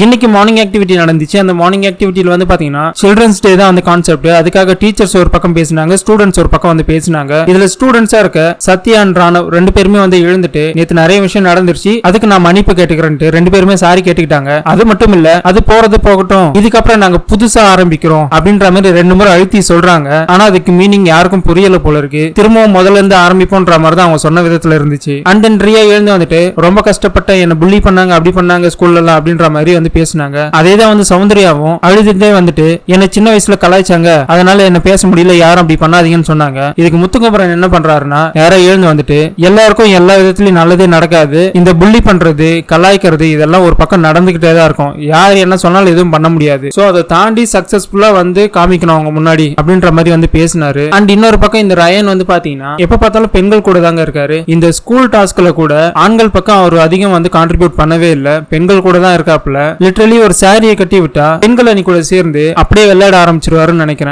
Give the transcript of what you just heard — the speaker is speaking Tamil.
இன்னைக்கு மார்னிங் ஆக்டிவிட்டி நடந்துச்சு. அந்த மார்னிங் ஆக்டிவிட்டியில் வந்து பாத்தீங்கன்னா சில்ட்ரன்ஸ் டே தான் அந்த கான்செப்ட் அதுக்காக டீச்சர்ஸ் ஒரு பக்கம் பேசினாங்க ஸ்டூடெண்ட்ஸ் ஒரு பக்கம் வந்து பேசினாங்க. இதுல ஸ்டூடெண்ட்ஸா இருக்க சத்யா ராணவ் ரெண்டு பேருமே வந்து எழுந்துட்டு நேற்று நிறைய விஷயம் நடந்துருச்சு. அதுக்கு நான் மன்னிப்பு கேட்டுக்கிறேன்ட்டு. ரெண்டு பேருமே சாரி கேட்டுக்கிட்டாங்க. அது மட்டும் இல்ல அது போறது போகட்டும். இதுக்கப்புறம் நாங்க புதுசா ஆரம்பிக்கிறோம் அப்படின்ற மாதிரி ரெண்டு முறை அழுத்தி சொல்றாங்க. ஆனா அதுக்கு மீனிங் யாருக்கும் புரியல போல இருக்கு. திரும்பவும் முதல்ல இருந்து ஆரம்பிப்போன்ற மாதிரி தான் அவங்க சொன்ன விதத்துல இருந்துச்சு. அண்ட் தென் ரியா எழுந்து வந்துட்டு ரொம்ப கஷ்டப்பட்ட என்ன புள்ளி பண்ணாங்க அப்படி பண்ணாங்க ஸ்கூல்ல எல்லாம் அப்படின்ற மாதிரி வந்து பேசினாங்க. அதே தான் வந்து சௌந்தர்யாவும் அழுதுட்டே வந்துட்டு என்ன சின்ன வயசுல கலாய்ச்சாங்க. அதனால என்ன பேச முடியல. யாரும் அப்படி பண்ணாதீங்கன்னு சொன்னாங்க. இதுக்கு முத்துக்குமரன் என்ன பண்றாருன்னா யாரா எழுந்து வந்துட்டு எல்லாருக்கும் எல்லா விதத்திலயும் நல்லதே நடக்காது. இந்த புள்ளி பண்றது கலாய்க்கிறது இதெல்லாம் ஒரு பக்கம் நடந்துகிட்டே தான் இருக்கும். யார் என்ன சொன்னாலும் எதுவும் பண்ண முடியாது. சோ அதை தாண்டி சக்சஸ்ஃபுல்லா வந்து காமிக்கணும் அவங்க முன்னாடி அப்படின்ற மாதிரி வந்து பேசினாரு. அண்ட் இன்னொரு பக்கம் இந்த ரயன் வந்து பாத்தீங்கன்னா எப்ப பார்த்தாலும் பெண்கள் கூட தாங்க இருக்காரு. இந்த ஸ்கூல் டாஸ்க்ல கூட ஆண்கள் பக்கம் அவர் அதிகம் வந்து கான்ட்ரிபியூட் பண்ணவே இல்லை. பெண்கள் கூட தான் இருக்காப்புல. லிட்ரலி ஒரு சாரியை கட்டி விட்டா பெண்கள் அணி கூட சேர்ந்து அப்படியே விளையாட ஆரம்பிச்சிருவாருன்னு நினைக்கிறேன்.